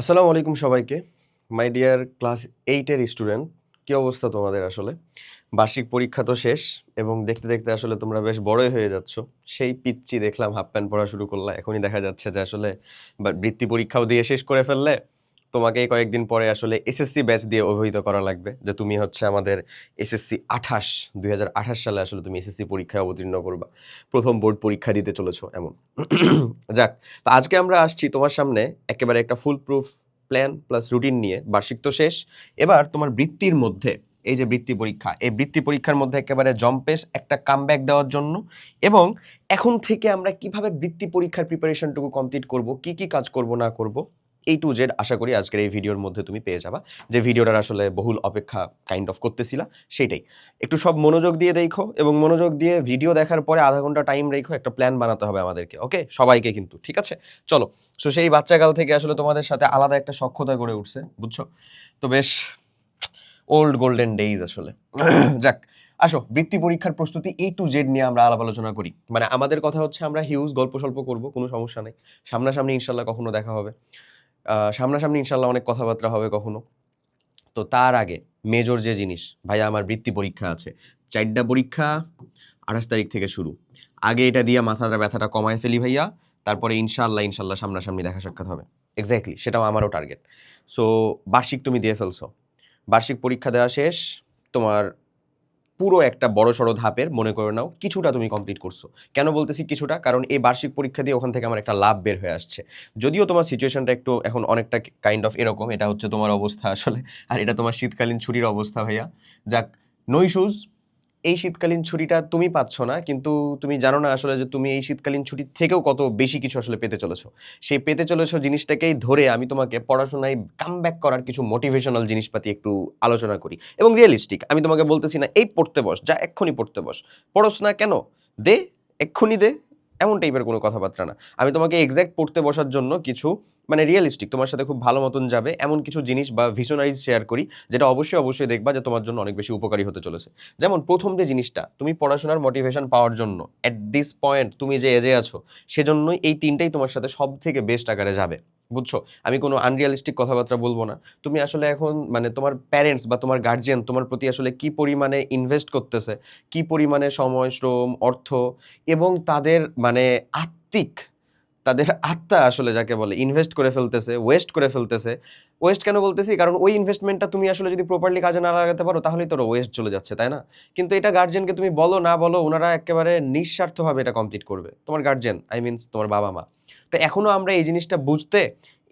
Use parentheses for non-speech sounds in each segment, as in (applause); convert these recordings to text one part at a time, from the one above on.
আসসালামু আলাইকুম সবাইকে। মাই ডিয়ার ক্লাস এইটের স্টুডেন্ট কী অবস্থা তোমাদের আসলে? বার্ষিক পরীক্ষা তো শেষ এবং দেখতে দেখতে আসলে তোমরা বেশ বড়ই হয়ে যাচ্ছ। সেই পিচ্ছি দেখলাম, হাফ প্যান্ট পড়া শুরু করলা, এখনই দেখা যাচ্ছে যে আসলে বৃত্তি পরীক্ষাও দিয়ে শেষ করে ফেললে। তোমাকে কয়েকদিন পরে আসলে এসএসসি ব্যাচ দিয়ে অভিহিত করা লাগবে যে তুমি হচ্ছে আমাদের এসএসসি আঠাশ, দুই সালে আসলে তুমি এসএসসি পরীক্ষায় অবতীর্ণ করবা। প্রথম বোর্ড পরীক্ষা দিতে চলেছো এমন। (clears throat) যাক, তো আজকে আমরা আসছি তোমার সামনে একেবারে একটা foolproof plan plus routine নিয়ে। বার্ষিক তো শেষ। এবার তোমার বৃত্তির মধ্যে, এই যে বৃত্তি পরীক্ষা, এই বৃত্তি পরীক্ষার মধ্যে একেবারে জম্পেশ একটা কামব্যাক দেওয়ার জন্য এবং এখন থেকে আমরা কীভাবে বৃত্তি পরীক্ষার প্রিপারেশনটুকু কমপ্লিট করব, কি কি কাজ করব, না করব এই টু জেড আশা করি আজকের এই ভিডিওর মধ্যে তুমি পেয়ে যাবা। যে ভিডিওটার আসলে বহুল অপেক্ষা কাইন্ড অফ করতেছিলা, সেটাই। একটু সব মনোযোগ দিয়ে দেখো এবং মনোযোগ দিয়ে ভিডিও দেখার পরে আধা ঘণ্টা টাইম রেখো, একটা প্ল্যান বানাতে হবে আমাদেরকে ওকে সবাইকে কিন্তু, ঠিক আছে? চলো সো সেই বাচ্চাকাল থেকে আসলে তোমাদের সাথে আলাদা একটা সক্ষতা গড়ে উঠছে, বুঝছ? তো বেশ ওল্ড গোল্ডেন ডেইজ আসলে। (clears throat) যাক, আসো, বৃত্তি পরীক্ষার প্রস্তুতি এ টু জেড নিয়ে আমরা আলাপ আলোচনা করি। মানে আমাদের কথা হচ্ছে আমরা হিউজ গল্প স্বল্প করব, কোনো সমস্যা নেই। সামনাসামনি ইনশাল্লাহ কখনো দেখা হবে। সামনাসামনি ইনশাল্লাহ অনেক কথাবার্তা হবে কখনো। তো তার আগে মেজর যে জিনিস, ভাইয়া আমার বৃত্তি পরীক্ষা আছে। চারটা পরীক্ষা আঠাশ তারিখ থেকে শুরু। আগে এটা দিয়ে মাথাটা ব্যথাটা কমায় ফেলি ভাইয়া, তারপরে ইনশাল্লাহ ইনশাল্লাহ সামনাসামনি দেখা সাক্ষাৎ হবে। এক্স্যাক্টলি সেটাও আমারও টার্গেট সো বার্ষিক তুমি দিয়ে ফেলছো। বার্ষিক পরীক্ষা দেওয়া শেষ, তোমার পুরো একটা বড় সড়ো ধাপের, মনে করে নাও, কিছুটা তুমি কমপ্লিট করছ। কেন বলতেছি কিছুটা? কারণ এই বার্ষিক পরীক্ষা দিয়ে ওখান থেকে আমার একটা লাভ বের হয়ে আসছে। যদিও তোমার সিচুয়েশনটা একটু এখন অনেকটা কাইন্ড অফ এরকম, এটা হচ্ছে তোমার অবস্থা আসলে, আর এটা তোমার শীতকালীন ছুটির অবস্থা ভাইয়া। যাক নই ইস্যুজ এই শীতকালীন ছুটিটা তুমি পাচ্ছ না, কিন্তু তুমি জানো না আসলে যে তুমি এই শীতকালীন ছুটির থেকেও কত বেশি কিছু আসলে পেতে চলেছো। সেই পেতে চলেছো জিনিসটাকেই ধরে আমি তোমাকে পড়াশোনায় কাম ব্যাক করার কিছু মোটিভেশনাল জিনিসপাতি একটু আলোচনা করি। এবং রিয়েলিস্টিক আমি তোমাকে বলতেছি না, এই পড়তে বস, যা এক্ষুনি পড়তে বস। পড়োস না কেন? দে, এক্ষুনি দে। এমন টাইপের কোনো কথাবার্তা না। আমি তোমাকে এক্স্যাক্ট পড়তে বসার জন্য কিছু মানে রিয়েলিস্টিক তোমার সাথে খুব ভালো মতন যাবে। এমন কিছু জিনিস বা ভিশনারিজ শেয়ার করি, যেটা অবশ্যই অবশ্যই দেখবা যে তোমার জন্য অনেক বেশি উপকারী হতে চলেছে। যেমন প্রথম যে জিনিসটা, তুমি পড়াশোনার মোটিভেশন পাওয়ার জন্য অ্যাট দিস পয়েন্ট তুমি যে এজে আছো, সেজন্যই এই তিনটাই তোমার সাথে সব থেকে বেস্ট আকারে যাবে। বুঝছ? আমি কোনো আনরিয়ালিস্টিক কথাবার্তা বলব না। তুমি আসলে এখন মানে তোমার প্যারেন্টস বা তোমার গার্জিয়ান তোমার প্রতি আসলে কি পরিমাণে ইনভেস্ট করতেছে, কি পরিমাণে সময়, শ্রম, অর্থ এবং তাদের মানে আত্মিক তাদের আত্মা আসলে যাকে বলে ইনভেস্ট করে ফেলতেছে ওয়েস্ট করে ফেলতেছে। ওয়েস্ট কেন বলতেছি? কারণ ওই ইনভেস্টমেন্টটা তুমি আসলে যদি প্রপারলি কাজে না লাগাতে পারো, তাহলেই তোর ওয়েস্ট চলে যাচ্ছে, তাই না? কিন্তু এটা গার্জেনকে তুমি বলো, না বলো, ওনারা একেবারে নিঃস্বার্থভাবে এটা কমপ্লিট করবে। তোমার গার্জেন আই মিনস তোমার বাবা মা তো এখনও আমরা এই জিনিসটা বুঝতে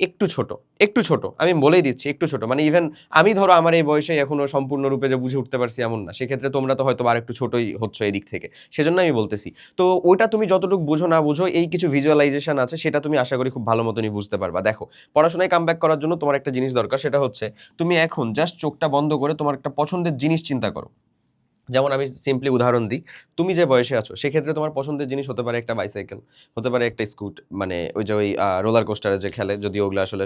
একটু ছোট একটু ছোট, আমি বলেই দিচ্ছি একটু ছোট। মানে ইভেন আমি ধরো আমার এই বয়সে এখনও সম্পূর্ণরূপে যে বুঝে উঠতে পারছি এমন না, সেক্ষেত্রে তোমরা তো হয়তো আর একটু ছোটই হচ্ছে এই দিক থেকে। সেজন্য আমি বলতেছি। তো ওইটা তুমি যতটুকু বুঝো না বুঝো, এই কিছু ভিজুয়ালাইজেশন আছে, সেটা তুমি আশা করি খুব ভালো মতনই বুঝতে পারবা। দেখো, পড়াশোনায় কাম ব্যাক করার জন্য তোমার একটা জিনিস দরকার, সেটা হচ্ছে তুমি এখন জাস্ট চোখটা বন্ধ করে তোমার একটা পছন্দের জিনিস চিন্তা করো। যেমন আমি সিম্পলি উদাহরণ দিই, তুমি যে বয়সে আছো, সেক্ষেত্রে তোমার পছন্দের জিনিস হতে পারে একটা বাইসাইকেল হতে পারে একটা স্কুট মানে ওই যে ওই রোলার কোস্টারে যে খেলে যদি ওগুলো আসলে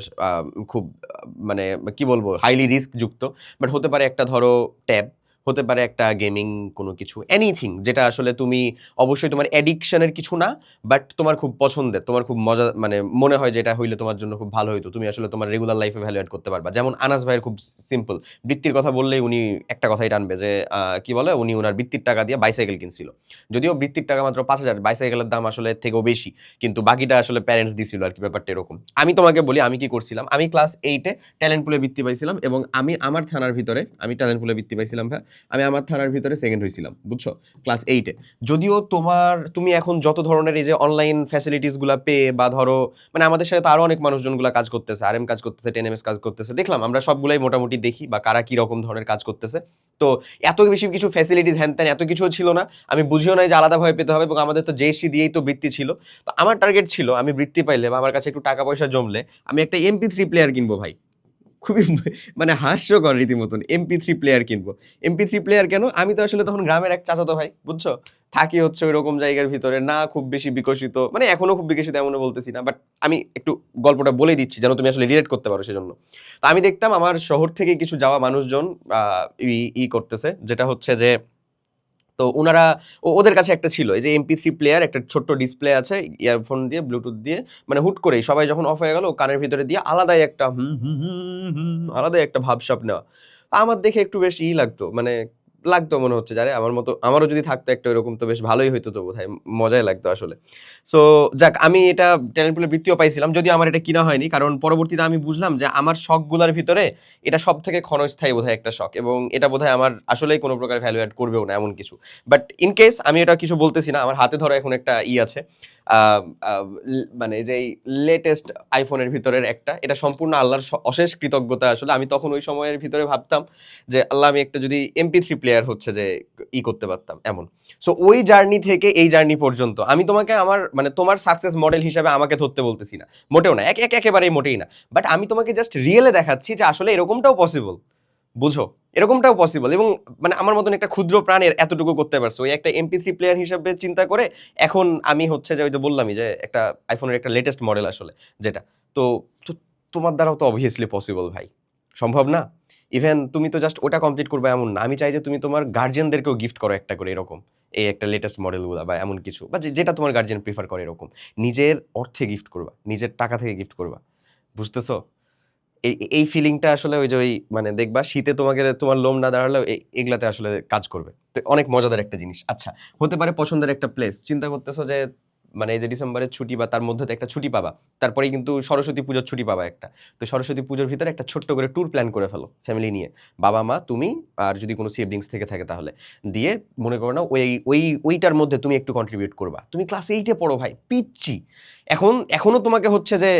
খুব মানে কি বলব হাইলি রিস্ক যুক্ত বাট হতে পারে একটা ধরো ট্যাব হতে পারে একটা গেমিং কোনো কিছু এনিথিং যেটা আসলে তুমি অবশ্যই তোমার অ্যাডিকশনের কিছু না বাট তোমার খুব পছন্দের, তোমার খুব মজা মানে মনে হয় যেটা হইলে তোমার জন্য খুব ভালো হইতো, তুমি আসলে তোমার রেগুলার লাইফে ভ্যালুয়েট করতে পারবা। যেমন আনাস ভাইয়ের খুব সিম্পল বৃত্তির কথা বললেই উনি একটা কথাই টানবে যে কি বলে? উনি ওনার বৃত্তির টাকা দিয়ে বাইসাইকেল কিনছিল। যদিও বৃত্তির টাকা মাত্র পাঁচ হাজার বাইসাইকেলের দাম আসলে থেকেও বেশি, কিন্তু বাকিটা আসলে প্যারেন্টস দিছিল আর কি ব্যাপারটা এরকম। আমি তোমাকে বলি, আমি কি করছিলাম? আমি ক্লাস এইটে ট্যালেন্ট পুলে বৃত্তি পাইছিলাম এবং আমি আমার থানার ভিতরে, আমি ট্যালেন্ট পুলে বৃত্তি পাইছিলাম ভাই আমি আমার থানার ভিতরে সেকেন্ড হয়েছিলাম বুঝছ? ক্লাস এইটে যদিও তোমার তুমি এখন যত ধরনের এই যে অনলাইন ফ্যাসিলিটিসগুলো পেয়ে বা ধরো মানে আমাদের সাথে তো আরও অনেক মানুষজনগুলো কাজ করতেছে আর এম কাজ করতেছে টেন এম এস কাজ করতেছে। দেখলাম আমরা সবগুলাই মোটামুটি দেখি বা কারা কি রকম ধরনের কাজ করতেছে। তো এত বেশি কিছু ফ্যাসিলিটিস হ্যান ত্যান এত কিছুও ছিল না। আমি বুঝিও নাই যে আলাদাভাবে পেতে হবে এবং আমাদের তো জেএসসি দিয়েই তো বৃত্তি ছিল। তো আমার টার্গেট ছিল, আমি বৃত্তি পাইলে বা আমার কাছে একটু টাকা পয়সা জমলে, আমি একটা এমপি থ্রি প্লেয়ার কিনবো ভাই। খুবই মানে হাস্যকর রীতিমতন এমপি থ্রি প্লেয়ার কিনবো। এমপি থ্রি প্লেয়ার কেন? আমি তো আসলে তখন গ্রামের এক চাচাতো ভাই, বুঝছ? থাকি হচ্ছে ওই রকম জায়গার ভিতরে, না খুব বেশি বিকশিত মানে এখনও খুব বিকশিত এমনও বলতেছি না বাট আমি একটু গল্পটা বলে দিচ্ছি যেন তুমি আসলে রিলেট করতে পারো সেজন্য। তো আমি দেখতাম আমার শহর থেকে কিছু যাওয়া মানুষজন ই করতেছে, যেটা হচ্ছে যে তো ওনারা ওদের কাছে একটা ছিল, এই যে এমপি থ্রি প্লেয়ার একটা ছোট্ট ডিসপ্লে আছে ইয়ারফোন দিয়ে ব্লুটুথ দিয়ে মানে হুট করেই সবাই যখন অফ হয়ে গেল কানের ভিতরে দিয়ে আলাদাই একটা হুম হুম হুম হুম আলাদাই একটা ভাবসাপ নেওয়া আমার দেখে একটু বেশ ই লাগতো মানে লাগতো মনে হচ্ছে যারে আমার মতো, আমারও যদি থাকতো একটা এরকম তো বেশ ভালোই হইতো তো বোধহয় মজাই লাগতো আসলে। সো যাক, আমি এটা ট্যালেন্ট পুলের বৃত্তিও পাইছিলাম যদি আমার এটা কিনা হয়নি, কারণ পরবর্তীতে আমি বুঝলাম যে, আমার শখগুলোর ভিতরে এটা সব থেকে ক্ষণস্থায়ী বোধহয় একটা শখ, এবং এটা বোধহয় আমার আসলেই কোনো প্রকার ভ্যালু অ্যাড করবেও না, এমন কিছু। বাট ইন কেস আমি এটা কিছু বলতেছি না, আমার হাতে ধরো এখন একটা ই আছে। মানে যে লেটেস্ট আইফোনের ভিতরের একটা, এটা সম্পূর্ণ আল্লাহর অশেষ কৃতজ্ঞতা। আসলে আমি তখন ওই সময়ের ভিতরে ভাবতাম যে, আল্লাহ, আমি একটা যদি এমপি থ্রি প্লেয়ার হচ্ছে যে, ই করতে পারতাম, এমন। সো ওই জার্নি থেকে এই জার্নি পর্যন্ত, আমি তোমাকে আমার মানে তোমার সাকসেস মডেল হিসাবে আমাকে ধরতে বলতেছি না। মোটেও না, এক এক, একেবারেই মোটেই না। বাট আমি তোমাকে জাস্ট রিয়েলে দেখাচ্ছি যে, আসলে এরকমটাও পসিবল বুঝো? এরকমটাও পসিবল এবং মানে আমার মতন একটা ক্ষুদ্র প্রাণের এতটুকু করতে পারছ। ওই একটা এমপি থ্রি প্লেয়ার হিসাবে চিন্তা করে এখন আমি হচ্ছে যে ওই যে বললামই যে একটা আইফোনের একটা লেটেস্ট মডেল আসলে যেটা। তো তো তোমার দ্বারাও তো অবভিয়াসলি পসিবল ভাই। সম্ভব না? ইভেন তুমি তো জাস্ট ওটা কমপ্লিট করবে এমন না। আমি চাই যে তুমি তোমার গার্জিয়ানদেরকেও গিফট করো একটা করে এরকম। এই একটা লেটেস্ট মডেলগুলো বা এমন কিছু। বা যেটা তোমার গার্জিয়ান প্রিফার করে এরকম। নিজের অর্থে গিফট করবা। নিজের টাকা থেকে গিফট করবা। বুঝতেছো? এই ফিলিংটা আসলে ওই যে ওই মানে দেখবা শীতে তোমাকে তোমার লোম না দাঁড়ালেও এগুলাতে আসলে কাজ করবে। তো অনেক মজাদার একটা জিনিস। আচ্ছা হতে পারে পছন্দের একটা প্লেস চিন্তা করতেছো যে মানে এই যে ডিসেম্বরের ছুটি বা তার মধ্যে একটা ছুটি পাবা তারপরে কিন্তু সরস্বতী পুজোর ছুটি পাবা একটা। তো সরস্বতী পুজোর ভিতরে একটা ছোট্ট করে ট্যুর প্ল্যান করে ফেলো ফ্যামিলি নিয়ে। বাবা, মা, তুমি আর যদি কোনো সিবলিংস থেকে থাকে তাহলে। দিয়ে মনে করো না ওই ওই, ওইটার মধ্যে তুমি একটু কন্ট্রিবিউট করবা। তুমি ক্লাস এইটে পড়ো ভাই পিচ্ছি এখন, এখনও তোমাকে হচ্ছে যে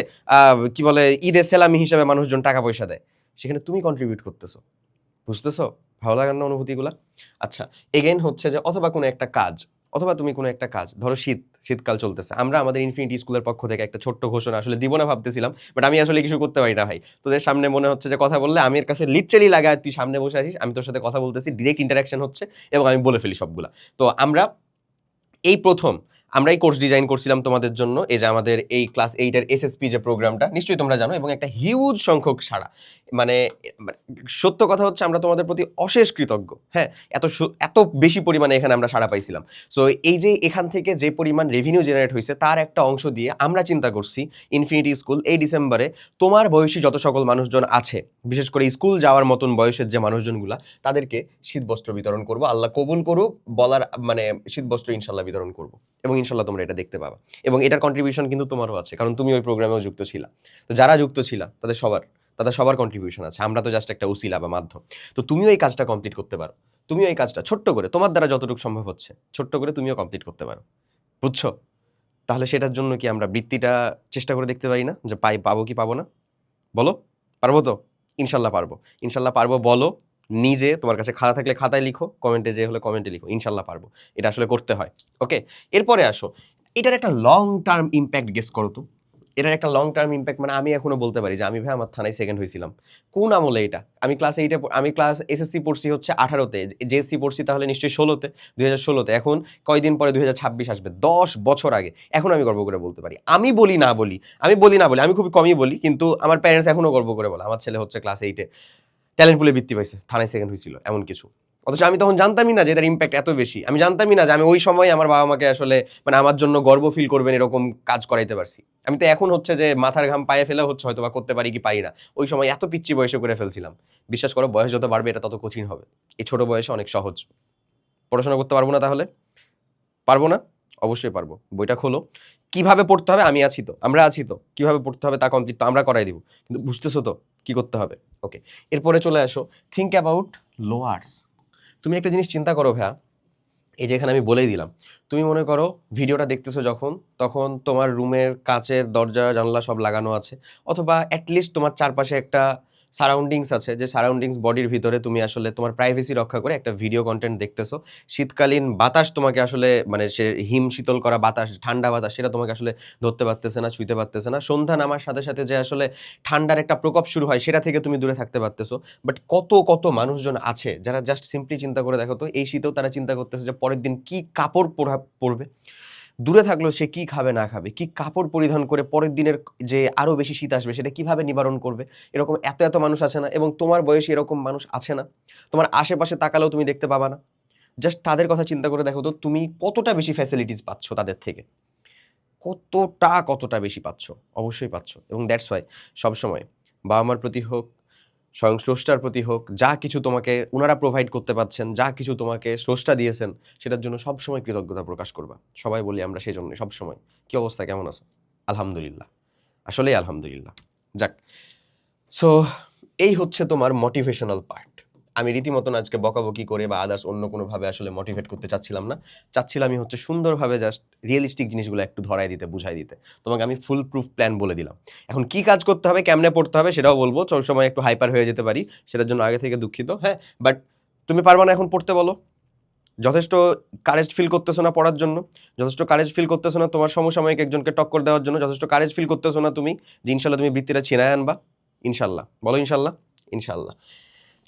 কি বলে ঈদে সেলামি হিসাবে মানুষজন টাকা পয়সা দেয়। সেখানে তুমি কন্ট্রিবিউট করতেছো। বুঝতেছো? ভালো লাগার না অনুভূতিগুলা? আচ্ছা এগেইন হচ্ছে যে অথবা কোনো একটা কাজ অথবা তুমি কোনো একটা কাজ, ধরো শীত, শীতকাল চলতেছে, আমরা আমাদের ইনফিনিটি স্কুলের পক্ষ থেকে একটা ছোট্ট ঘোষণা আসলে দিব না ভাবতেছিলাম বাট আমি আসলে কিছু করতে পারি না ভাই। তোদের সামনে মনে হচ্ছে যে কথা বললে আমি এর কাছে লিটারেলি লাগা তুই সামনে বসে আছিস, আমি তোর সাথে কথা বলতেছি ডিরেক্ট ইন্টারাকশন হচ্ছে, এবং আমি বলে ফেলি সবগুলা। তো আমরা এই প্রথম আমরা এই কোর্স ডিজাইন করছিলাম তোমাদের জন্য। এই যে আমাদের এই ক্লাস এইটের এসএসপি যে প্রোগ্রামটা নিশ্চয়ই তোমরা জানো, এবং একটা হিউজ সংখ্যক সাড়া। মানে মানে সত্য কথা হচ্ছে আমরা তোমাদের প্রতি অশেষ কৃতজ্ঞ। হ্যাঁ এত এত বেশি পরিমাণে এখানে আমরা সাড়া পাইছিলাম। সো এই যে এখান থেকে যে পরিমাণ রেভিনিউ জেনারেট হয়েছে, তার একটা অংশ দিয়ে আমরা চিন্তা করছি ইনফিনিটি স্কুল এই ডিসেম্বরে তোমার বয়সী যত সকল মানুষজন আছে, বিশেষ করে স্কুল যাওয়ার মতন বয়সের যে মানুষজনগুলা, তাদেরকে শীতবস্ত্র বিতরণ করব। আল্লাহ কবুল করুক, বলার মানে শীতবস্ত্র ইনশাল্লাহ বিতরণ করব। এবং ইনশাল্লাহ তোমরা এটা দেখতে পাবা। এবং এটার কন্ট্রিবিউশন কিন্তু তোমারও আছে, কারণ তুমি ওই প্রোগ্রামেও যুক্ত ছিলা। তো যারা যুক্ত ছিলা, তাদের সবার তাদের সবার কন্ট্রিবিউশন আছে। আমরা তো জাস্ট একটা উসিলা বা মাধ্যম। তো তুমিও এই কাজটা কমপ্লিট করতে পারো। তুমিও এই কাজটা ছোট্ট করে, তোমার দ্বারা যতটুকু সম্ভব হচ্ছে, ছোট্ট করে তুমিও কমপ্লিট করতে পারো। বুঝছ? তাহলে সেটার জন্য কি আমরা বৃত্তিটা চেষ্টা করে দেখতে পারি না? যে পাই, পাবো কি পাবো না? বলো? পারব তো? ইনশাল্লাহ পারব। ইনশাল্লাহ পারব, বলো। নিজে তোমার কাছে খাতা থাকলে খাতায় লিখো কমেন্টে যে হলে কমেন্টে লিখো, ইনশাল্লাহ পারব। এটা আসলে করতে হয় ওকে এরপরে আসো, এটার একটা লং টার্ম ইম্প্যাক্ট গেস করো তো। এটার একটা লং টার্ম ইম্প্যাক্ট মানে আমি এখনও বলতে পারি যে আমি ভাই আমার থানায় সেকেন্ড হয়েছিলাম। কোন আমলে এটা? আমি ক্লাস এইটে আমি ক্লাস এসএসসি পড়ছি হচ্ছে আঠারোতে জেএসসি পড়ছি তাহলে নিশ্চয়ই ষোলোতে, দুই হাজার ষোলোতে। এখন কয়দিন পরে দুই হাজার ছাব্বিশ আসবে? দশ বছর আগে। এখন আমি গর্ব করে বলতে পারি। আমি বলি না বলি, আমি বলি না বলি, আমি খুবই কমই বলি, কিন্তু আমার প্যারেন্টস এখনও গর্ব করে বলে, আমার ছেলে হচ্ছে ক্লাস এইটে ট্যালেন্ট পুলে বৃত্তি পাইছে, থানায় সেকেন্ড হয়েছিল, এমন কিছু। অথচ আমি তখন জানতামই না যে এটার ইম্প্যাক্ট এত বেশি। আমি জানতামই না যে আমি ওই সময় আমার বাবা মাকে আসলে মানে আমার জন্য গর্ব ফিল করবেন এরকম কাজ করাইতে পারছি। আমি তো এখন হচ্ছে যে মাথার ঘাম পায়ে ফেলে হচ্ছে হয়তো বা করতে পারি কি পারি না। ওই সময় এত পিচ্ছি বয়সে করে ফেলছিলাম। বিশ্বাস করো, বয়স যত বাড়বে এটা তত কঠিন হবে। এই ছোট বয়সে অনেক সহজ। পড়াশোনা করতে পারব না তাহলে? পারব না? অবশ্যই পারব। বইটা খোলো। কীভাবে পড়তে হবে? আমি আছি তো, আমরা আছি তো। কীভাবে পড়তে হবে? তা কমপ্লিট তো আমরা করাই দিব। কিন্তু বুঝতেছো তো কি করতে হবে? ওকে এরপরে চলে আসো। থিঙ্ক অ্যাবাউট লোয়ার্স তুমি একটা জিনিস চিন্তা করো ভাইয়া। এই যে এখানে আমি বলেই দিলাম। তুমি মনে করো ভিডিওটা দেখতেছো যখন, তখন তোমার রুমের কাচের দরজা, জানলা সব লাগানো আছে। অথবা অ্যাটলিস্ট তোমার চারপাশে একটা সারাউন্ডিংস আছে, যে সারাউন্ডিংস বডির ভিতরে তুমি আসলে তোমার প্রাইভেসি রক্ষা করে একটা ভিডিও কন্টেন্ট দেখতেছো। শীতকালীন বাতাস তোমাকে আসলে মানে সে হিম শীতল করা বাতাস, ঠান্ডা বাতাস, সেটা তোমাকে আসলে ধরতে পারতেছে না ছুঁতে পারতেছে না। সন্ধ্যা নামার সাথে সাথে যে আসলে ঠান্ডার একটা প্রকোপ শুরু হয়, সেটা থেকে তুমি দূরে থাকতে পারতেছো। বাট কত কত মানুষজন আছে, যারা জাস্ট সিম্পলি চিন্তা করে দেখো তো, এই শীতেও তারা চিন্তা করতেছে যে পরের দিন কি কাপড় পরা- পরবে? দূরে থাকলেও সে কি খাবে, না খাবে, কি কাপড় পরিধান করে পরের দিনের যে আরও বেশি শীত আসবে, সেটা কীভাবে নিবারণ করবে, এরকম এত এত মানুষ আছে না, এবং তোমার বয়সী এরকম মানুষ আছে না, তোমার আশেপাশে তাকালেও তুমি দেখতে পাবা না। জাস্ট তাদের কথা চিন্তা করে দেখো তো, তুমি কতটা বেশি ফ্যাসিলিটিস পাচ্ছ তাদের থেকে? কতটা কতটা বেশি পাচ্ছ? অবশ্যই পাচ্ছ, এবং দ্যাটস ওয়াই সবসময় বাবা মার প্রতি হোক স্বয়ং স্রষ্টার প্রতি হোক, যা কিছু তোমাকে ওনারা প্রোভাইড করতে পারছেন, যা কিছু তোমাকে স্রষ্টা দিয়েছেন, সেটার জন্য সবসময় কৃতজ্ঞতা প্রকাশ করবা। সবাই বলি আমরা সেই জন্য সবসময়। কি অবস্থা, কেমন আছো? আলহামদুলিল্লাহ। আসলেই আলহামদুলিল্লাহ। যাক। সো এই হচ্ছে তোমার মোটিভেশনাল পার্ট আমি রীতিমতন আজকে বকাবকি করে বা আদার্স অন্য কোনোভাবে আসলে মোটিভেট করতে চাচ্ছিলাম না। চাচ্ছিলাম আমি হচ্ছে সুন্দরভাবে জাস্ট রিয়েলিস্টিক জিনিসগুলো একটু ধরাই দিতে বুঝাই দিতে। তোমাকে আমি ফুল প্রুফ প্ল্যান বলে দিলাম। এখন কি কাজ করতে হবে, কেমনে পড়তে হবে সেটাও বলব। সব সময় একটু হাইপার হয়ে যেতে পারি, সেটার জন্য আগে থেকে দুঃখিত হ্যাঁ? বাট তুমি পারবা না এখন পড়তে বলো। যথেষ্ট কারেজ ফিল করতেছো না পড়ার জন্য। যথেষ্ট কারেজ ফিল করতেছো না তোমার সমসাময়িক একজনকে টক্কর দেওয়ার জন্য। যথেষ্ট কারেজ ফিল করতেছো না তুমি। যে ইনশাল্লাহ তুমি বৃত্তিটা ছিনায় আনবা। ইনশাল্লাহ। বলো ইনশাল্লাহ? ইনশাল্লাহ।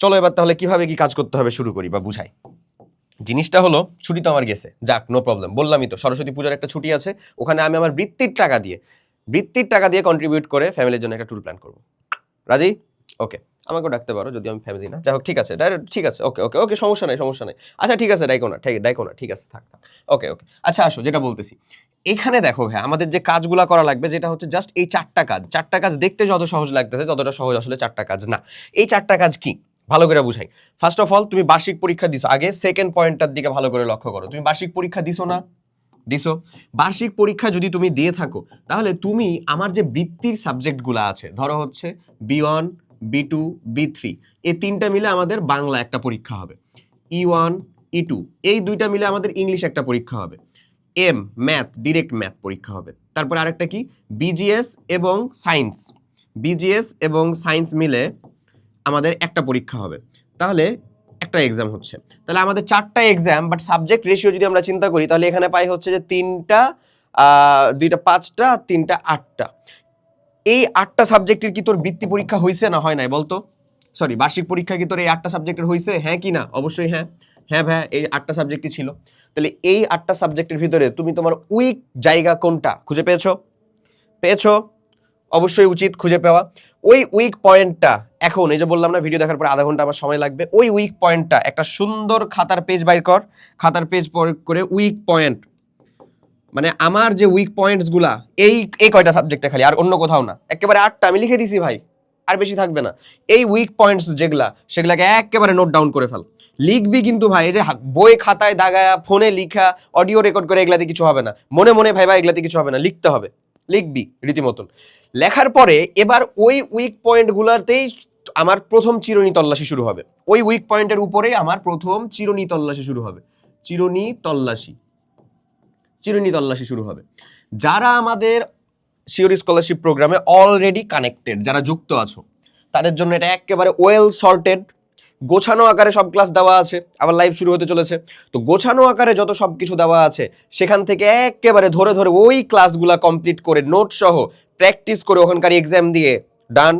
চলো এবার তাহলে কীভাবে কি কাজ করতে হবে শুরু করি বা বুঝাই। জিনিসটা হলো, ছুটি তো আমার গেছে। যাক নো প্রবলেম বললামই তো, সরস্বতী পূজার একটা ছুটি আছে, ওখানে আমি আমার বৃত্তির টাকা দিয়ে, বৃত্তির টাকা দিয়ে কন্ট্রিবিউট করে ফ্যামিলির জন্য একটা ট্যুর প্ল্যান করব। রাজি? ওকে আমাকেও ডাকতে পারো, যদি আমি ফ্যামিলি না। যাই হোক, ঠিক আছে ডাইরেক্ট ঠিক আছে ওকে ওকে ওকে সমস্যা নেই সমস্যা নেই। আচ্ছা ঠিক আছে, ডাইকো না, ঠিক, ডাইকো না, ঠিক আছে, থাক থাক। ওকে ওকে আচ্ছা আসো, যেটা বলতেছি। এখানে দেখো ভাই, আমাদের যে কাজগুলো করা লাগবে, যেটা হচ্ছে জাস্ট এই চারটা কাজ। চারটা কাজ দেখতে যত সহজ লাগতেছে, ততটা সহজ আসলে চারটা কাজ না। এই চারটা কাজ কি? ভালো করে বুঝাই। ফার্স্ট অফ অল তুমি বার্ষিক পরীক্ষা দিছো। আগে সেকেন্ড পয়েন্টটার দিকে ভালো করে লক্ষ্য করো। তুমি বার্ষিক পরীক্ষা দিছো না? দিছো। বার্ষিক পরীক্ষা যদি তুমি দিয়ে থাকো, তাহলে তুমি আমার যে বৃত্তির সাবজেক্টগুলো আছে, ধরো হচ্ছে B one B two B three এই তিনটা মিলে আমাদের বাংলা একটা পরীক্ষা হবে। ই ওয়ান ই টু এই দুইটা মিলে আমাদের ইংলিশ একটা পরীক্ষা হবে। এম ম্যাথ ডিরেক্ট ম্যাথ পরীক্ষা হবে। তারপর আরেকটা কি? বিজিএস এবং সায়েন্স বিজিএস এবং সায়েন্স মিলে আমাদের একটা পরীক্ষা হবে। তাহলে একটা এক্সাম হচ্ছে। তাহলে আমাদের চারটা এক্সাম বাট সাবজেক্ট রেশিও যদি আমরা চিন্তা করি, তাহলে এখানে পাই হচ্ছে যে তিনটা দুইটা পাঁচটা, তিনটা আটটা। এই আটটা সাবজেক্টের কি তোর বৃত্তি পরীক্ষা হয়েছে না হয় নাই বলতো? সরি বার্ষিক পরীক্ষা কি তোর এই আটটা সাবজেক্টের হয়েছে হ্যাঁ কি না? অবশ্যই হ্যাঁ। হ্যাঁ ভাই, এই আটটা সাবজেক্টই ছিল। তাহলে এই আটটা সাবজেক্টের ভিতরে তুমি তোমার উইক জায়গা কোনটা? খুঁজে পেয়েছ? পেয়েছ? অবশ্যই উচিত খুঁজে পাওয়া। ওই উইক পয়েন্টটা এখন এই যে বললাম না ভিডিও দেখার পর আধা ঘণ্টা আমার সময় লাগবে, ওই উইক পয়েন্টটা একটা সুন্দর খাতার পেজ বাইর কর, খাতার পেজ করে উইক পয়েন্ট মানে আমার যে উইক পয়েন্টসগুলা এই এই কয়টা সাবজেক্টে খালি, আর অন্য কোথাও না, একেবারে আটটা, আমি লিখে দিছি ভাই, আর বেশি থাকবে না, এই উইক পয়েন্টস যেগুলা, সেগুলাকে একেবারে নোট ডাউন করে ফেল, লিখবি কিন্তু ভাই, এই যে বই খাতায় দাগায়া ফোনে লিখা অডিও রেকর্ড করে এগুলাতে কিছু হবে না, মনে মনে ভাই ভাই, এগুলাতে কিছু হবে না, লিখতে হবে লিখবি রীতিমতন। লেখার পরে এবার ওই উইক পয়েন্টগুলোতেই আমার প্রথম চিরুনি তল্লাশি শুরু হবে। ওই উইক পয়েন্টের উপরেই আমার প্রথম চিরুনি তল্লাশি শুরু হবে। চিরুনি তল্লাশি। চিরুনি তল্লাশি শুরু হবে। যারা আমাদের শিওরি স্কলারশিপ প্রোগ্রামে অলরেডি কানেক্টেড যারা যুক্ত আছো, তাদের জন্য এটা একেবারে ওয়েল সর্টেড গোছানো আকারে সব ক্লাস দেওয়া আছে, আবার লাইভ শুরু হতে চলেছে। তো গোছানো আকারে যত সব কিছু দেওয়া আছে, সেখান থেকে একেবারে ধরে ধরে ওই ক্লাসগুলা কমপ্লিট করে নোট সহ প্র্যাকটিস করে ওখানকার এক্সাম দিয়ে ডান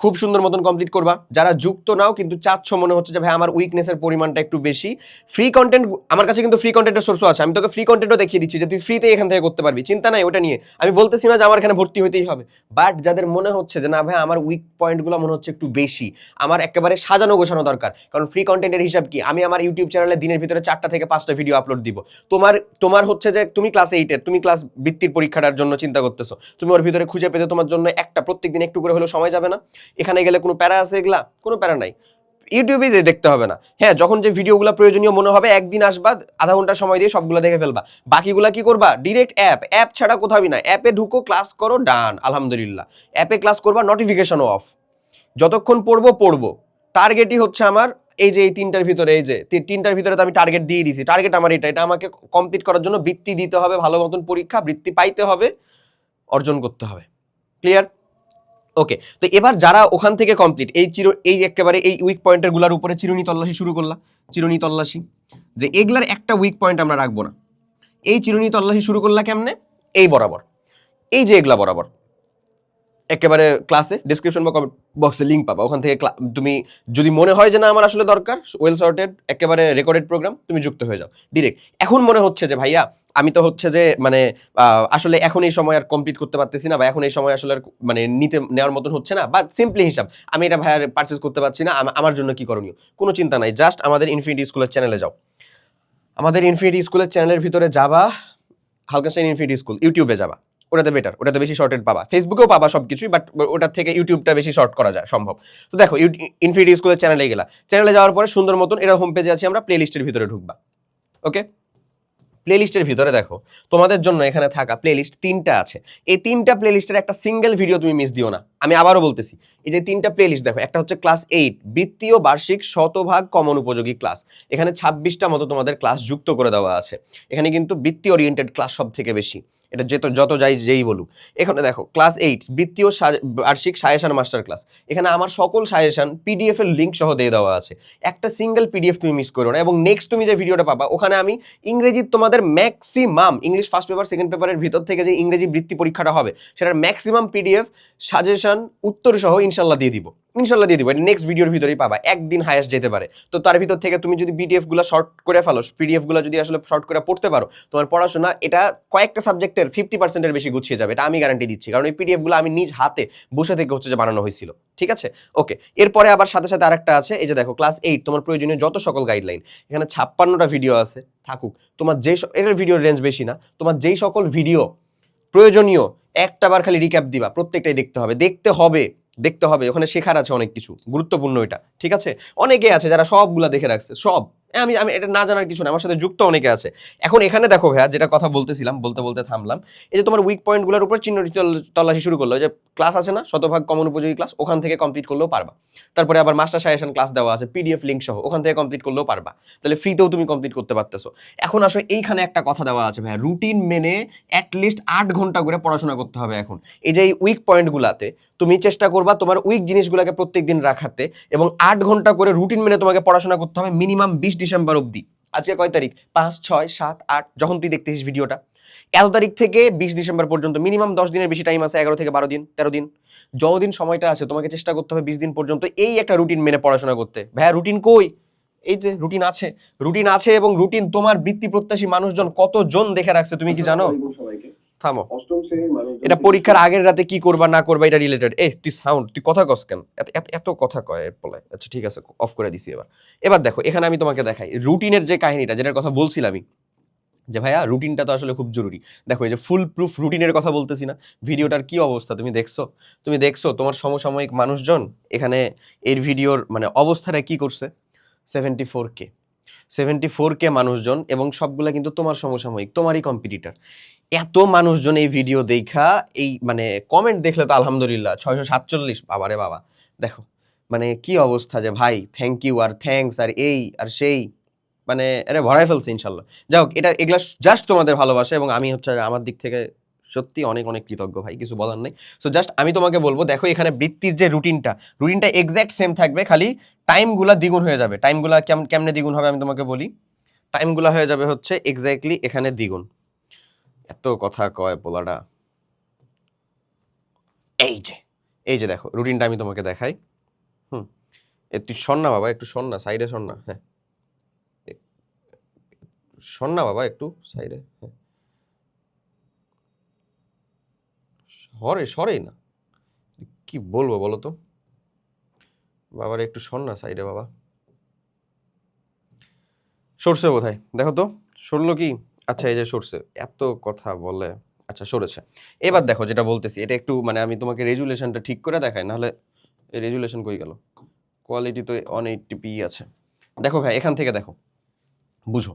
খুব সুন্দর মতন কমপ্লিট করবা। যারা যুক্ত নাও, কিন্তু চাচ্ছ মনে হচ্ছে যে, ভাই, আমার উইকনেসের পরিমাণটা একটু বেশি। ফ্রি কন্টেন্ট আমার কাছে কিন্তু ফ্রি কন্টেন্টের সোর্সও আছে। আমি তোকে ফ্রি কন্টেন্টও দেখিয়ে দিচ্ছি যে, তুই ফ্রিতে এখান থেকে করতে পারবি। চিন্তা নাই, ওটা নিয়ে। আমি বলতেছি না যে, আমার এখানে ভর্তি হতেই হবে। বাট যাদের মনে হচ্ছে যে, না, ভাই, আমার উইক পয়েন্টগুলো মনে হচ্ছে একটু বেশি। আমার একেবারে সাজানো গোছানো দরকার। কারণ ফ্রি কন্টেন্টের হিসাব কি? আমি আমার ইউটিউব চ্যানেলে দিনের ভিতরে চারটা থেকে পাঁচটা ভিডিও আপলোড দিব। তোমার তোমার হচ্ছে যে, তুমি ক্লাস এইটের তুমি ক্লাস বৃত্তির পরীক্ষাটার জন্য চিন্তা করতেছো। তুমি ওর ভিতরে খুঁজে পেতে তোমার জন্য একটা, প্রত্যেকদিন একটু করে হলেও সময় যাবে না। এখানে গেলে কোনো প্যারা আছে এগুলা? কোনো প্যারা নাই। ইউটিউবে দেখতে হবে না। হ্যাঁ যখন যে ভিডিওগুলো প্রয়োজনীয় মনে হবে, একদিন আসবা, আধা ঘণ্টা সময় দিয়ে সবগুলো দেখে ফেলবা। বাকিগুলা কি করবা? ডিরেক্ট অ্যাপ অ্যাপ ছাড়া কোথাও না। অ্যাপে ঢুকো ক্লাস করো ডান আলহামদুলিল্লাহ। অ্যাপে ক্লাস করবা নোটিফিকেশনও অফ যতক্ষণ পড়ব পড়ব। টার্গেটই হচ্ছে আমার, এই যে এই তিনটার ভিতরে, এই যে তিনটার ভিতরে তো আমি টার্গেট দিয়ে দিছি। টার্গেট আমার এটা এটা আমাকে কমপ্লিট করার জন্য বৃত্তি দিতে হবে, ভালো মতন পরীক্ষা, বৃত্তি পাইতে হবে, অর্জন করতে হবে। ক্লিয়ার ওকে তো এবার যারা ওখান থেকে কমপ্লিট এই চির, এই একেবারে এই উইক পয়েন্টেরগুলার উপরে চিরুনি তল্লাশি শুরু করলাম চিরুনি তল্লাশি। যে এগুলার একটা উইক পয়েন্ট আমরা রাখব না। এই চিরুনি তল্লাশি শুরু করলা কেমনে? এই বরাবর। এই যে এগুলা বরাবর। একেবারে ক্লাসে ডিসক্রিপশন বা কমেন্ট বক্সে লিঙ্ক পাবা। ওখান থেকে তুমি যদি মনে হয় যে না, আমার আসলে দরকার ওয়েল সর্টেড একেবারে রেকর্ডেড প্রোগ্রাম তুমি যুক্ত হয়ে যাও। ডিরেক্ট এখন মনে হচ্ছে যে, ভাইয়া আমি তো হচ্ছে যে মানে আসলে এখন এই সময় আর কমপ্লিট করতে পারতেছি না বা এখন এই সময় আসলে আর মানে নিতে, নেওয়ার মতন হচ্ছে না। বা সিম্পলি হিসাব, আমি এটা ভাই পারচেস করতে পারছি না আমার জন্য কি করণীয়? কোনো চিন্তা নাই জাস্ট আমাদের ইনফিনিটি স্কুলের চ্যানেলে যাও। আমাদের ইনফিনিটি স্কুলের চ্যানেলের ভিতরে যাবা, হালকা সাইন ইনফিনিটি স্কুল ইউটিউবে যাবা। ওটাতে বেটার ওটাতে বেশি শর্টেড পাবা। ফেসবুকেও পাবা সব কিছুই বাট ওটার থেকে ইউটিউবটা বেশি শর্ট করা যায়, সম্ভব। তো দেখো ইনফিনিটি স্কুলের চ্যানেলে গেলা। চ্যানেলে যাওয়ার পরে সুন্দর মতন এটা হোম পেজে আছি আমরা প্লে লিস্টের ভিতরে ঢুকবা। ওকে প্লে লিস্টের ভিতরে দেখো, তোমাদের জন্য এখানে থাকা প্লেলিস্ট তিনটা আছে। এই তিনটা প্লে লিস্টের একটা সিঙ্গেল ভিডিও তুমি মিস দিও না। আমি আবারও বলতেছি, এই যে তিনটা প্লে লিস্ট দেখো, একটা হচ্ছে ক্লাস এইট বৃত্তীয় বার্ষিক শতভাগ কমন উপযোগী ক্লাস এখানে ছাব্বিশটা মতো তোমাদের ক্লাস যুক্ত করে দেওয়া আছে। এখানে কিন্তু বৃত্তি ওরিয়েন্টেড ক্লাস সব থেকে বেশি। এটা যেত যত যাই যেই বলুক। এখানে দেখো ক্লাস এইট বৃত্তীয় বার্ষিক সাজেশন মাস্টার ক্লাস এখানে আমার সকল সাজেশন পিডিএফ এর লিঙ্ক সহ দিয়ে দেওয়া আছে। একটা সিঙ্গেল পিডিএফ তুমি মিস করো না এবং নেক্সট তুমি যে ভিডিওটা পাবা, ওখানে আমি ইংরেজির তোমাদের maximum English first paper second পেপারের ভিতর থেকে যে ইংরেজি বৃত্তি পরীক্ষাটা হবে, সেটার ম্যাক্সিমাম পিডিএফ সাজেশন, উত্তর সহ ইনশাল্লাহ দিয়ে দিব। ইনশাল্লাহ দিয়ে দিব। নেক্সট ভিডিওর ভিতরেই পাবা। একদিন হায়েস্ট যেতে পারে। তো তার ভিতর থেকে তুমি যদি পিডিএফগুলো শর্ট করে ফেলো পিডিএফগুলো যদি আসলে শর্ট করে পড়তে পারো, তোমার পড়াশোনা এটা কয়েকটা সাবজেক্টের ফিফটি পার্সেন্টের বেশি গুছিয়ে যাবে। এটা আমি গ্যারান্টি দিচ্ছি। কারণ এই পিডিএফগুলো আমি নিজ হাতে বসে থেকে হচ্ছে যে বানানো হয়েছিল। ঠিক আছে? ওকে এরপরে আবার সাথে সাথে আরেকটা আছে। এই যে দেখো ক্লাস এইট তোমার প্রয়োজনীয় যত সকল গাইডলাইন এখানে ছাপ্পান্নটা ভিডিও আছে। থাকুক। তোমার স- এটার ভিডিওর রেঞ্জ বেশি না। তোমার যেই সকল ভিডিও প্রয়োজনীয়, একটা বার খালি রিক্যাপ দিবা। প্রত্যেকটাই দেখতে হবে। দেখতে হবে। দেখতে হবে, ওখানে শেখার আছে অনেক কিছু, গুরুত্বপূর্ণ এটা, ঠিক আছে? অনেকে আছে যারা সবগুলা দেখে রাখছে, সব। আমি আমি এটা না জানার কিছু না, আমার সাথে যুক্ত অনেকে আছে। এখন এখানে দেখো ভাইয়া, যেটা কথা বলতেছিলাম, বলতে বলতে থামলাম। এই যে তোমার উইক পয়েন্টগুলোর উপর চিহ্ন তল্লাশি শুরু করল, যে ক্লাস আছে না, শতভাগ কমন উপযোগী ক্লাস ওখান থেকে কমপ্লিট করলেও পারবা। তারপরে আবার মাস্টার সাজেশন ক্লাস দেওয়া আছে পিডিএফ লিঙ্ক সহ, ওখান থেকে কমপ্লিট করলেও পারবা। তাহলে ফ্রিতেও তুমি কমপ্লিট করতে পারতেছো। এখন আসলে এইখানে একটা কথা দেওয়া আছে ভাইয়া রুটিন মেনে অ্যাটলিস্ট আট ঘণ্টা করে পড়াশোনা করতে হবে এখন। এই যে এই উইক পয়েন্টগুলাতে তুমি চেষ্টা করবা তোমার উইক জিনিসগুলোকে প্রত্যেকদিন রাখাতে, এবং আট ঘণ্টা করে রুটিন মেনে তোমাকে পড়াশোনা করতে হবে মিনিমাম বিশ ডিসেম্বর অবধি। আজকে কয় তারিখ? পাঁচ, ছয়, সাত, আট, যখন তুই দেখতেছিস ভিডিওটা। এত তারিখ থেকে বিশ ডিসেম্বর পর্যন্ত মিনিমাম দশ দিনের বেশি টাইম আছে, এগারো থেকে বারো দিন, তেরো দিন। যতদিন সময়টা আছে, তোমাকে চেষ্টা করতে হবে বিশ দিন পর্যন্ত এই একটা রুটিন মেনে পড়াশোনা করতে। ভাইয়া রুটিন কই? এই যে রুটিন আছে। রুটিন আছে এবং রুটিন তোমার বৃত্তি প্রত্যাশী মানুষজন কতজন দেখে রাখছে, তুমি কি জানো? থামো। এটা পরীক্ষার আগের রাতে কি করবা না করবা এটা রিলেটেড এই তুই সাউন্ড তুই কথা কস কেন? এত কথা কয় বলে আচ্ছা ঠিক আছে অফ করে দিছি এবার। এবার দেখো এখানে আমি তোমাকে দেখাই। রুটিনের যে কাহিনীটা যেটার কথা বলছিলামই যে ভাইয়া রুটিনটা তো আসলে খুব জরুরি। দেখো এই যে ফুল প্রুফ রুটিনের কথা বলতেছি না ভিডিওটার কি অবস্থা তুমি দেখছ? তুমি দেখছ তোমার সমসাময়িক মানুষজন এখানে এর ভিডিওর মানে অবস্থাটা কি করছে? সেভেন্টি ফোর কে সেভেন্টি ফোর কে মানুষজন এবং সবগুলা কিন্তু তোমার সমসাময়িক তোমারই কম্পিটিটার এত মানুষজন এই ভিডিও দেখা, এই মানে কমেন্ট দেখলে তো আলহামদুলিল্লাহ, ছয়শো সাতচল্লিশ, বাবারে বাবা। দেখো মানে কি অবস্থা যে ভাই থ্যাংক ইউ আর থ্যাঙ্কস আর এই আর সেই মানে এটা ভরাই ফেলছে ইনশাল্লাহ। যাই হোক, এটা এগুলা জাস্ট তোমাদের ভালোবাসা এবং আমি হচ্ছে আমার দিক থেকে সত্যি অনেক অনেক কৃতজ্ঞ ভাই, কিছু বলার নেই। সো জাস্ট আমি তোমাকে বলব, দেখো এখানে বৃত্তির যে রুটিনটা রুটিনটা এক্স্যাক্ট সেম থাকবে, খালি টাইমগুলা দ্বিগুণ হয়ে যাবে। টাইমগুলা কেমন কেমনে দ্বিগুণ হবে আমি তোমাকে বলি? টাইমগুলা হয়ে যাবে হচ্ছে এক্স্যাক্টলি এখানে দ্বিগুণ। এত কথা কয় পোলাটা? এই যে। এই যে দেখো রুটিনটা আমি তোমাকে দেখাই। হুম এ তুই শোন না বাবা একটু শোন না সাইডে শোন না হ্যাঁ। শোন না বাবা একটু সাইডে হ্যাঁ। সরে সরেই না। কি বলব বলো তো? বাবার একটু শোন না সাইডে বাবা। সরছে বোধহয় দেখো তো সরলো কি? আচ্ছা এই যে সরছে এত কথা বলে আচ্ছা সরেছে। এবার দেখো যেটা বলতেছি এটা একটু মানে আমি তোমাকে রেজুলেশনটা ঠিক করে দেখাই নাহলে রেজুলেশন কই গেল? কোয়ালিটি তো অন এইটটি পি আছে। দেখো ভাই এখান থেকে দেখো। বুঝো।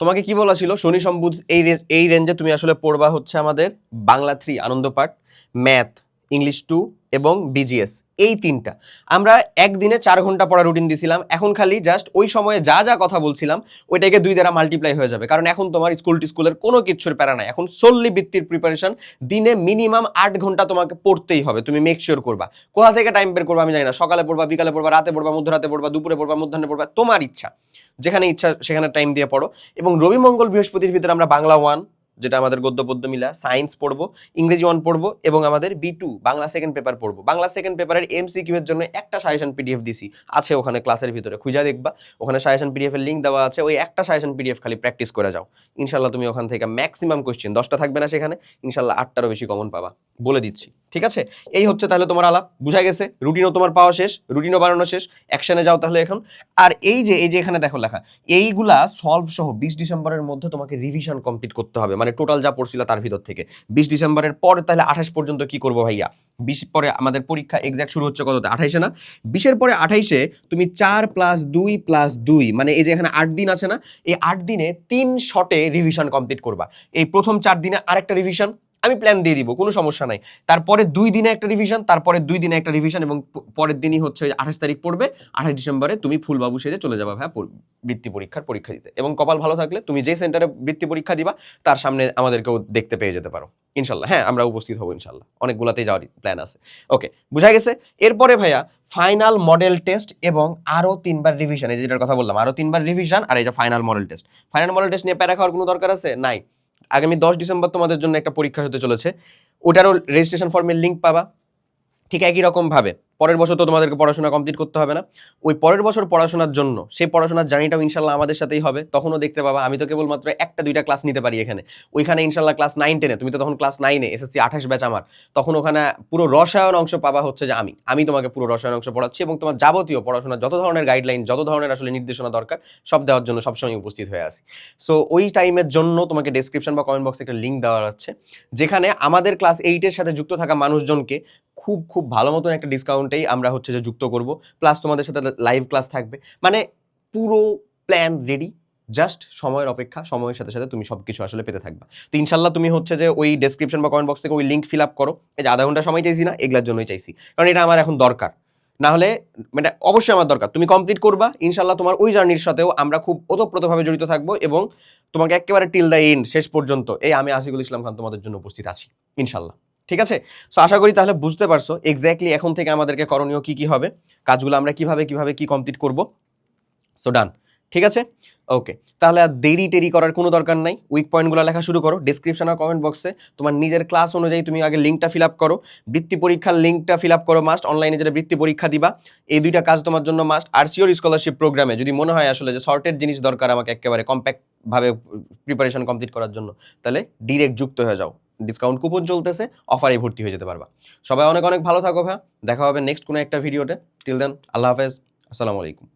তোমাকে কি বলা ছিল? শনি সম্বুধ এই এই রেঞ্জে তুমি আসলে পড়বা হচ্ছে আমাদের Bangla three Ananda Path math English two এবং বিজিএস এই তিনটা। আমরা একদিনে চার ঘণ্টা পড়া রুটিন দিছিলাম, এখন খালি জাস্ট ওই সময়ে যা যা কথা বলছিলাম, ওইটাকে দুই দ্বারা মাল্টিপ্লাই হয়ে যাবে। কারণ এখন তোমার স্কুল স্কুলের কোনো কিছুর প্যারা নাই। এখন solely বৃত্তির প্রিপারেশন দিনে মিনিমাম আট ঘণ্টা তোমাকে পড়তেই হবে। তুমি মেক শিওর করবা। কোথা থেকে টাইম বের করবা আমি জানি না। সকালে পড়বা, বিকালে পড়বা, রাতে পড়বা, মধ্যরাতে পড়বা, দুপুরে পড়বা, মধ্যাহ্নে পড়বা, তোমার ইচ্ছা। যেখানে ইচ্ছা সেখানে টাইম দিয়ে পড়ো। এবং রবি মঙ্গল বৃহস্পতির ভিতরে আমরা বাংলা ওয়ান যেটা আমাদের গদ্য পদ্য মিলা সায়েন্স পড়ব, ইংরেজি ওয়ান পড়ব এবং আমাদের B two Bangla second paper পড়ব। বাংলা সেকেন্ড পেপারের এমসিকিউ এর জন্য একটা সাজেশন পিডিএফ দিছি। আছে ওখানে ক্লাসের ভিতরে, খুঁজা দেখবা। ওখানে সাজেশন পিডিএফ এর লিঙ্ক দেওয়া আছে, ওই একটা সাজেশন পিডিএফ খালি প্র্যাকটিস করে যাও। ইনশাল্লাহ তুমি ওখান থেকে ম্যাক্সিমাম কোশ্চেন দশটা থাকবে না সেখানে ইনশাল্লাহ আটটারও বেশি কমন পাবা। বলে দিচ্ছি, ঠিক আছে? এই হচ্ছে তাহলে তোমার আলাপ, বুঝা গেছে? রুটিনও তোমার পাওয়া শেষ রুটিনও বানানো শেষ অ্যাকশনে যাও তাহলে এখন। আর এই যে এই যে এখানে দেখো লেখা, এইগুলা সলভ সহ বিশ ডিসেম্বরের মধ্যে তোমাকে রিভিশন কমপ্লিট করতে হবে। মানে টোটাল যা পড়ছিল তার ভিতর থেকে। বিশ ডিসেম্বরের পর তাহলে আঠাশ পর্যন্ত কি করব ভাইয়া? বিশ পরে আমাদের পরীক্ষা এক্সাক্ট শুরু হচ্ছে কততে? আঠাইশে না? বিশের পরে আঠাইশে তুমি চার প্লাস দুই প্লাস দুই মানে এই যে এখানে আট দিন আছে না, এই আট দিনে তিন শটে রিভিশন কমপ্লিট করবা। এই প্রথম চার দিনে আরেকটা রিভিশন আমি প্ল্যান দিয়ে দিব, কোনো সমস্যা নাই। তারপরে দুই দিনে একটা রিভিশন তারপরে দুই দিনে একটা রিভিশন এবং পরের দিনই হচ্ছে আঠাশ তারিখ পড়বে, আঠাশ ডিসেম্বরে তুমি ফুলবাবু সেজে চলে যাবে ভাই বৃত্তি পরীক্ষার পরীক্ষা দিতে। এবং কপাল ভালো থাকলে তুমি যে সেন্টারে বৃত্তি পরীক্ষা দিবা, তার সামনে আমাদেরকেও দেখতে পেয়ে যেতে পারো। ইনশাল্লাহ হ্যাঁ আমরা উপস্থিত হব ইনশাল্লাহ। অনেকগুলাতেই যাওয়ার প্ল্যান আছে। ওকে বুঝা গেছে? এরপরে ভাইয়া ফাইনাল মডেল টেস্ট এবং আরও তিনবার রিভিশন এই যেটার কথা বললাম আরও তিনবার রিভিশন আর এই যে final model test final model test নিয়ে প্যারা খাওয়ার কোনো দরকার আছে? নাই। আগামী দশ ডিসেম্বর তোমাদের জন্য একটা পরীক্ষা হতে চলেছে। ওটারও রেজিস্ট্রেশন ফর্মের লিঙ্ক পাবা। ঠিক একই রকম ভাবে। পরের বছর তো তোমাদেরকে পড়াশোনা কমপ্লিট করতে হবে না। ওই পরের বছর পড়াশোনার জন্য, সেই পড়াশোনার জার্নিটাও ইনশাল্লাহ আমাদের সাথেই হবে। তখনও দেখতে পাবা, আমি তো কেবলমাত্র একটা, দুইটা ক্লাস নিতে পারি এখানে। ওইখানে ইনশাল্লাহ ক্লাস নাইন টেনে তুমি তো তখন ক্লাস নাইনে এসএসসি আঠাশ ব্যাচ আমার। তখন ওখানে পুরো রসায়ন অংশ পাবা হচ্ছে যে আমি। আমি তোমাকে পুরো রসায়ন অংশ পড়াচ্ছি এবং তোমার যাবতীয় পড়াশোনার যত ধরনের গাইডলাইন যত ধরনের আসলে নির্দেশনা দরকার, সব দেওয়ার জন্য সবসময় উপস্থিত হয়ে আসি সো ওই টাইমের জন্য তোমাকে ডেসক্রিপশন বা কমেন্ট বক্সে একটা লিঙ্ক দেওয়া হচ্ছে যেখানে আমাদের ক্লাস এইটের সাথে যুক্ত থাকা মানুষজনকে খুব খুব ভালো মতন একটা ডিসকাউন্টেই আমরা হচ্ছে যে যুক্ত করব। প্লাস তোমাদের সাথে লাইভ ক্লাস থাকবে। মানে পুরো প্ল্যান রেডি জাস্ট সময়ের অপেক্ষা, সময়ের সাথে সাথে তুমি সবকিছু আসলে পেতে থাকবা। তো ইনশাল্লাহ তুমি হচ্ছে যে ওই ডেসক্রিপশন বা কমেন্ট বক্স থেকে ওই লিঙ্ক ফিল আপ করো। এই যে আধা ঘণ্টা সময় চাইছি না, এগুলোর জন্যই চাইছি। কারণ এটা আমার এখন দরকার। না হলে মানে অবশ্যই আমার দরকার। তুমি কমপ্লিট করবা ইনশাল্লাহ তোমার ওই জার্নির সাথেও আমরা খুব ওতপ্রোতভাবে জড়িত থাকব এবং তোমাকে একেবারে টিল দ্য এন্ড শেষ পর্যন্ত এই আমি আসিকুল ইসলাম খান তোমাদের জন্য উপস্থিত আছি ইনশাল্লাহ ঠিক আছে? সো আশা করি তাহলে বুঝতে পারছ এক্স্যাক্টলি এখন থেকে আমাদেরকে করণীয় কি কি হবে, কাজগুলো আমরা কীভাবে কীভাবে কি কমপ্লিট করব। সো ডান ঠিক আছে? ওকে তাহলে আর দেরি টেরি করার কোনো দরকার নাই। উইক পয়েন্টগুলো লেখা শুরু করো। ডিসক্রিপশন আর কমেন্ট বক্সে তোমার নিজের ক্লাস অনুযায়ী তুমি আগে লিঙ্কটা ফিল আপ করো। বৃত্তি পরীক্ষার লিঙ্কটা ফিল আপ করো মাস্ট অনলাইনে যেটা বৃত্তি পরীক্ষা দিবা, এই দুইটা কাজ তোমার জন্য মাস্ট আর সিওর স্কলারশিপ প্রোগ্রামে যদি মনে হয় আসলে যে শর্টের জিনিস দরকার আমাকে একেবারে কম্প্যাক্ট ভাবে প্রিপারেশন কমপ্লিট করার জন্য, তাহলে ডিরেক্ট যুক্ত হয়ে যাও। ডিসকাউন্ট কুপন চলতেছে অফারে ভর্তি হয়ে যেতে পারবা। সবাই অনেক অনেক ভালো থাকো ভাই দেখা হবে নেক্সট কোনো একটা ভিডিওতে টিল দেন আল্লাহ হাফেজ, আসসালামু আলাইকুম।